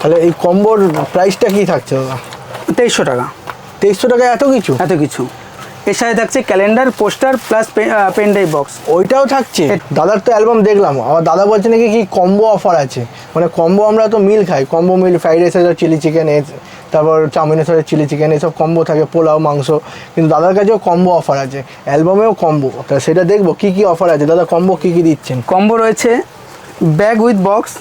তাহলে এই কম্বোর প্রাইসটা কি থাকছে দাদা? তেইশশো টাকা। তেইশশো টাকায় এত কিছু? এত কিছু। এর সাথে থাকছে calendar poster plus pen drive box ওইটাও থাকছে? দাদার তো অ্যালবাম দেখলাম। আমার দাদা বলছে নাকি কি কম্বো অফার আছে? মানে কম্বো আমরা তো মিল খাই। কম্বো মিল ফ্রাইড রাইস আছে চিলি চিকেন তারপর চাউমিনের সাথে চিলি চিকেন এসব কম্বো থাকে পোলাও মাংস। কিন্তু দাদার কাছেও কম্বো অফার আছে। অ্যালবামেও কম্বো তা সেটা দেখব কি কি অফার আছে? দাদা কম্বো কি কি দিচ্ছেন? কম্বো রয়েছে bag with box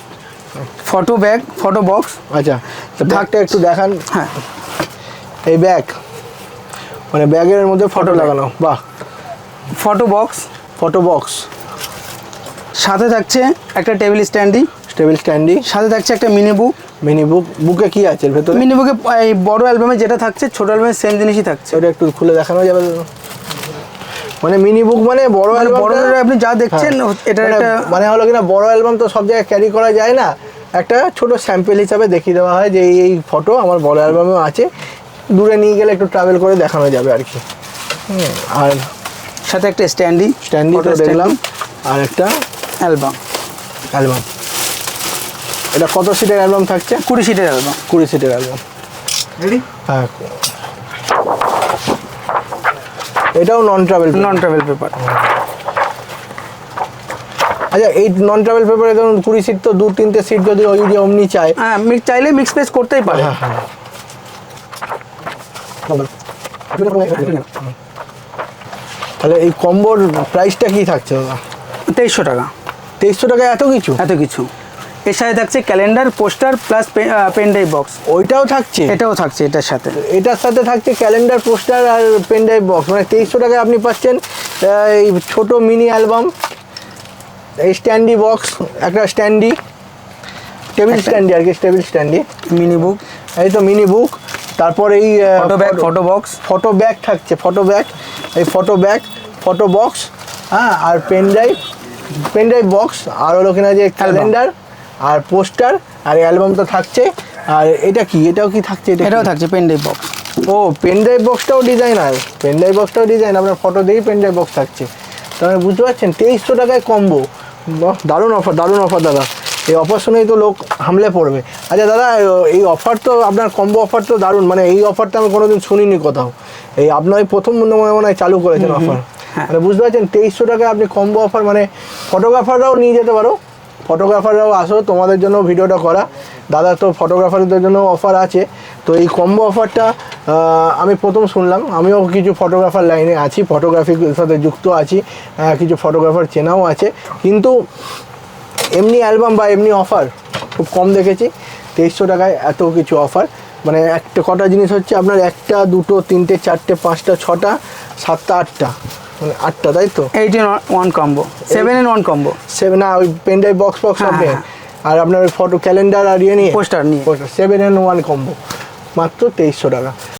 photo bag photo box. আচ্ছা তো ব্যাগটা একটু দেখান। হ্যাঁ। এই ব্যাগ। মানে ব্যাগের মধ্যে ফটো লাগানো বাহ। Photo box. Photo box. সাথে থাকছে একটা টেবিল স্ট্যান্ডি। টেবিল স্ট্যান্ডি। সাথে থাকছে একটা মিনি বুক। মিনি বুক বুকে কি আছে এর ভেতরে? মিনি বুকে এই বড় অ্যালবামে যেটা থাকছে ছোট অ্যালবামে সেম জিনিসই থাকছে। ওটা একটু খুলে দেখানো যাবে? মানে মিনি বুক মানে বড় মানে অ্যালবাম বড় আপনি যা দেখছেন এটা একটা মানে হলো কিনা বড় অ্যালবাম তো সব জায়গায় ক্যারি করা যায় না। একটা ছোট স্যাম্পেল হিসাবে দেখিয়ে দেওয়া হয় যে এই এই ফটো আমার বড় অ্যালবামেও আছে। দূরে নিয়ে গেলে একটু ট্রাভেল করে দেখানো যাবে আর কি। আর সাথে একটা স্ট্যান্ডি স্ট্যান্ডি তো দেখলাম। আর একটা অ্যালবাম অ্যালবাম এটা কত সিটের অ্যালবাম থাকছে? কুড়ি সিটের অ্যালবাম কুড়ি সিটের অ্যালবাম হ্যাঁ। এটাও non travel non travel paper আচ্ছা এই নন ট্রাভেল পেপারে ধরুন কুড়ি সিট তো দু তিনটে সিট যদি ওই যে অমনি চায়। হ্যাঁ চাইলে মিক্স পেস করতেই পারে। হ্যাঁ হ্যাঁ। তাহলে এই কম্বোর প্রাইসটা কি থাকছে দাদা? তেইশশো টাকা। তেইশশো টাকা এত কিছু? এত কিছু। এর সাথে থাকছে calendar poster plus pen drive box. ওইটাও থাকছে? এটাও থাকছে এটার সাথে। এটার সাথে থাকছে ক্যালেন্ডার পোস্টার আর পেনড্রাইভ বক্স। মানে তেইশশো টাকায় আপনি পাচ্ছেন এই ছোটো মিনি অ্যালবাম। এই স্ট্যান্ডি বক্স একটা স্ট্যান্ডি। টেবিল স্ট্যান্ডি আর কি টেবিল স্ট্যান্ডি। মিনি বুক। এই তো মিনি বুক। তারপর এই photo bag photo box. Photo bag থাকছে ফটো ব্যাগ। এই ফটো ব্যাগ ফটো বক্স হ্যাঁ আর pen drive. Pen drive box আর হলো কিনা যে ক্যালেন্ডার। আর পোস্টার আর অ্যালবাম তো থাকছে। আর এটা কি? এটাও কি থাকছে? এটা এটাও থাকছে পেন ড্রাইভ বক্স ও পেন ড্রাইভ বক্সটাও ডিজাইনার পেন ড্রাইভ বক্সটাও ডিজাইন আপনার ফটো দিয়েই পেন ড্রাইভ বক্স থাকছে তাহলে বুঝতে পারছেন? তেইশশো টাকায় কম্বো দারুণ অফার দারুণ অফার দাদা। এই অফার শুনেই তো লোক হামলে পড়বে। আচ্ছা দাদা এই অফার তো আপনার কম্বো অফার তো দারুণ। মানে এই অফারটা আমি কোনোদিন শুনিনি কোথাও। এই আপনার প্রথম মনে মনে মনে হয় চালু করেছেন অফার হ্যাঁ। মানে বুঝতে পারছেন? তেইশশো টাকায় আপনি কম্বো অফার মানে ফটোগ্রাফাররাও নিয়ে যেতে পারো। ফটোগ্রাফাররাও আসো, তোমাদের জন্য ভিডিওটা করা। দাদা তো ফটোগ্রাফারদের জন্য অফার আছে। তো এই কম্বো অফারটা আমি প্রথম শুনলাম। আমিও কিছু ফটোগ্রাফার লাইনে আছি ফটোগ্রাফির সাথে যুক্ত আছি। কিছু ফটোগ্রাফার চেনাও আছে। কিন্তু এমনি অ্যালবাম বা এমনি অফার খুব কম দেখেছি। তেইশশো টাকায় এত কিছু অফার মানে একটা কটা জিনিস হচ্ছে আপনার একটা, দুটো, তিনটে, চারটে, পাঁচটা, ছটা, সাতটা, আটটা। মানে আটটা তাই তো? Eight in one combo seven in one combo seven ওই ওই পেনড্রাইভ বক্স বক্স হবে হ্যাঁ। আর আপনার ওই ফটো ক্যালেন্ডার আর ইয়ে নিয়ে? পোস্টার নিয়ে। সেভেন এন্ড ওয়ান কম্বো মাত্র তেইশশো টাকা।